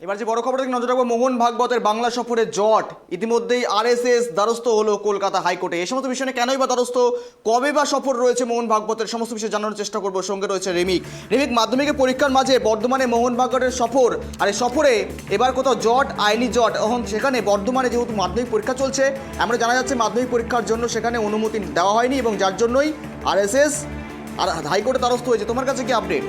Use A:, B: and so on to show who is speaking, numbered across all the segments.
A: এবার যে বড় খবর থেকে নজর রাখব, মোহন ভাগবতের বাংলা সফরের জট। ইতিমধ্যেই আরএসএস দ্বারস্থ হলো কলকাতা হাইকোর্টে। এই সমস্ত বিষয় কেনই বা দ্বারস্থ? কবে বা সফর রয়েছে মোহন ভাগবতের? সমস্ত বিষয় জানানোর চেষ্টা করব। সঙ্গে রয়েছে রেমিক। রেমিক, মাধ্যমিকের পরীক্ষার মাঝে বর্ধমানে মোহন ভাগবতের সফর। আর এই সফরে এবার কোথাও জট, আইনি জট এখন সেখানে বর্ধমানে যেহেতু মাধ্যমিক পরীক্ষা চলছে, আমরা জানা যাচ্ছে মাধ্যমিক পরীক্ষার জন্য সেখানে অনুমতি দেওয়া হয়নি এবং যার জন্যই আরএসএস আর হাইকোর্টে দ্বারস্থ হয়েছে। তোমার কাছে কি আপডেট?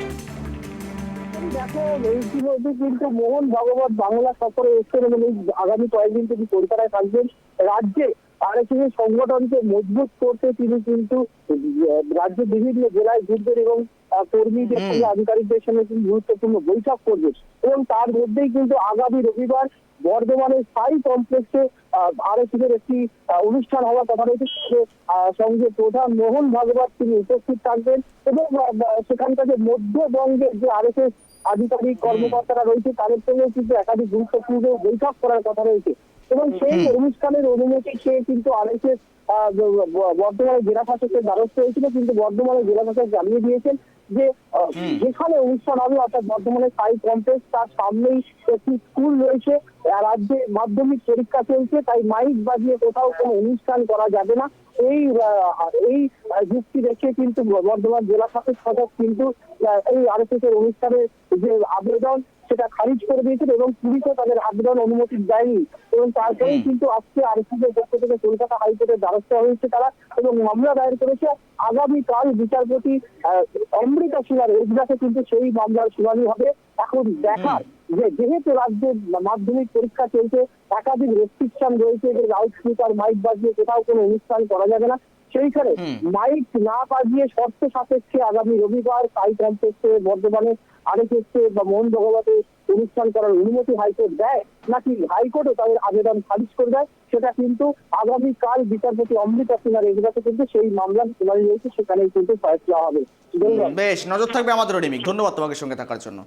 B: দেখো ইতিমধ্যে কিন্তু মোহন ভগবত বাংলা সফরে এসছেন এবং আগামী কয়েকদিন তিনি কলকাতায় থাকবেন। রাজ্যে আরএসএস সংগঠনকে মজবুত করতে তিনি কিন্তু রাজ্যের বিভিন্ন জেলায় ঘুরবেন এবং কর্মীদের সঙ্গে আধিকারিকদের সঙ্গে গুরুত্বপূর্ণ বৈঠক করবে। এবং তার মধ্যেই কিন্তু আগামী রবিবার বর্ধমানের স্থায়ী কমপ্লেক্সে আরএসএস এর একটি অনুষ্ঠান হওয়ার কথা রয়েছে। সঙ্গে প্রধান মোহন ভাগবত তিনি উপস্থিত থাকবেন এবং সেখানকার যে মধ্যবঙ্গের যে আরএসএস আধিকারিক কর্মকর্তারা রয়েছে তাদের সঙ্গে কিন্তু একাধিক গুরুত্বপূর্ণ বৈঠক করার কথা রয়েছে। এবং সেই অনুষ্ঠানের অনুমতি চেয়ে কিন্তু আরএসএস বর্ধমানের জেলা শাসকের দ্বারস্থ হয়েছিল কিন্তু বর্ধমানের জেলা শাসক জানিয়ে দিয়েছেন যে যেখানে অনুষ্ঠান হবে অর্থাৎ বর্ধমানের সাই কমপ্লেক্স তার সামনেই একটি স্কুল রয়েছে। রাজ্যে মাধ্যমিক পরীক্ষা চলছে তাই মাইক বাজিয়ে কোথাও কোনো অনুষ্ঠান করা যাবে না। এই এই যুক্তি দেখে কিন্তু বর্ধমান জেলা শাসক সদক কিন্তু এই আরএসএস এর অনুষ্ঠানের যে আবেদন সেটা খারিজ করে দিয়েছেন এবং পুলিশও তাদের আবেদন অনুমতি দেয়নি। এবং তারপরেই কিন্তু আজকে আরএসএস এর পক্ষ থেকে কলকাতা হাইকোর্টের দ্বারস্থ হয়েছে তারা এবং মামলা দায়ের করেছে আগামীকাল বিচারপতি অমৃতা সিনহার এজলাসে কিন্তু সেই মামলার শুনানি হবে। এখন দেখার যে যেহেতু রাজ্যে মাধ্যমিক পরীক্ষা চলছে একাধিক রেস্ট্রিকশন রয়েছে যে লাউড স্পিকার মাইক বাজিয়ে কোথাও কোনো অনুষ্ঠান করা যাবে না। সেইখানে মাইক না বাজিয়ে শর্ত সাপেক্ষে আগামী রবিবার সাই কমপ্লেক্সে বর্ধমানে আরেকটে বা মোহন ভগবতে অনুষ্ঠান করার অনুমতি হাইকোর্ট দেয় নাকি হাইকোর্টও তাদের আবেদন খারিজ করে দেয় সেটা কিন্তু আগামীকাল বিচারপতি অমৃতা সিনহার এগুলাতে কিন্তু সেই মামলার শুনানি রয়েছে সেখানেই কিন্তু ফয়সলা হবে।
A: বেশ নজর থাকবে আমাদের রেমিক। ধন্যবাদ তোমাকে সঙ্গে থাকার জন্য।